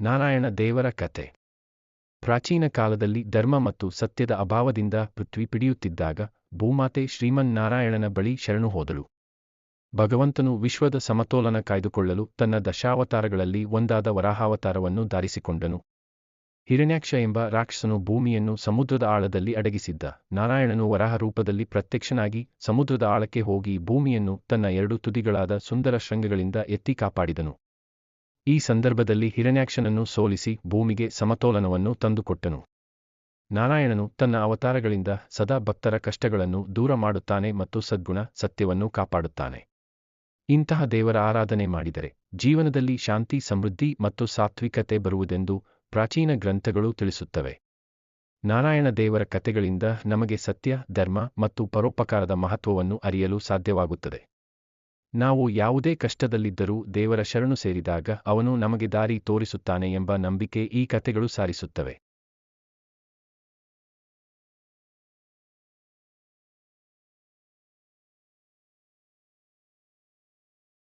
ನಾರಾಯಣ ದೇವರ ಕತೆ. ಪ್ರಾಚೀನ ಕಾಲದಲ್ಲಿ ಧರ್ಮ ಮತ್ತು ಸತ್ಯದ ಅಭಾವದಿಂದ ಪೃಥ್ವಿ ಪಿಡಿಯುತ್ತಿದ್ದಾಗ ಭೂಮಾತೆ ಶ್ರೀಮನ್ನಾರಾಯಣನ ಬಳಿ ಶರಣು ಹೋದಳು. ಭಗವಂತನು ವಿಶ್ವದ ಸಮತೋಲನ ಕಾಯ್ದುಕೊಳ್ಳಲು ತನ್ನ ದಶಾವತಾರಗಳಲ್ಲಿ ಒಂದಾದ ವರಾಹಾವತಾರವನ್ನು ಧಾರಿಸಿಕೊಂಡನು. ಹಿರಣ್ಯಾಕ್ಷ ಎಂಬ ರಾಕ್ಷಸನು ಭೂಮಿಯನ್ನು ಸಮುದ್ರದ ಆಳದಲ್ಲಿ ಅಡಗಿಸಿದ್ದ. ನಾರಾಯಣನು ವರಾಹ ರೂಪದಲ್ಲಿ ಪ್ರತ್ಯಕ್ಷನಾಗಿ ಸಮುದ್ರದ ಆಳಕ್ಕೆ ಹೋಗಿ ಭೂಮಿಯನ್ನು ತನ್ನ ಎರಡು ತುದಿಗಳಾದ ಸುಂದರ ಶೃಂಗಗಳಿಂದ ಎತ್ತಿ ಕಾಪಾಡಿದನು. ಈ ಸಂದರ್ಭದಲ್ಲಿ ಹಿರಣ್ಯಾಕ್ಷನನ್ನು ಸೋಲಿಸಿ ಭೂಮಿಗೆ ಸಮತೋಲನವನ್ನು ತಂದುಕೊಟ್ಟನು. ನಾರಾಯಣನು ತನ್ನ ಅವತಾರಗಳಿಂದ ಸದಾ ಭಕ್ತರ ಕಷ್ಟಗಳನ್ನು ದೂರ ಮಾಡುತ್ತಾನೆ ಮತ್ತು ಸದ್ಗುಣ ಸತ್ಯವನ್ನು ಕಾಪಾಡುತ್ತಾನೆ. ಇಂತಹ ದೇವರ ಆರಾಧನೆ ಮಾಡಿದರೆ ಜೀವನದಲ್ಲಿ ಶಾಂತಿ, ಸಮೃದ್ಧಿ ಮತ್ತು ಸಾತ್ವಿಕತೆ ಬರುವುದೆಂದು ಪ್ರಾಚೀನ ಗ್ರಂಥಗಳು ತಿಳಿಸುತ್ತವೆ. ನಾರಾಯಣ ದೇವರ ಕಥೆಗಳಿಂದ ನಮಗೆ ಸತ್ಯ, ಧರ್ಮ ಮತ್ತು ಪರೋಪಕಾರದ ಮಹತ್ವವನ್ನು ಅರಿಯಲು ಸಾಧ್ಯವಾಗುತ್ತದೆ. ನಾವು ಯಾವುದೇ ಕಷ್ಟದಲ್ಲಿದ್ದರೂ ದೇವರ ಶರಣು ಸೇರಿದಾಗ ಅವನು ನಮಗೆ ದಾರಿ ತೋರಿಸುತ್ತಾನೆ ಎಂಬ ನಂಬಿಕೆ ಈ ಕಥೆಗಳು ಸಾರಿಸುತ್ತವೆ.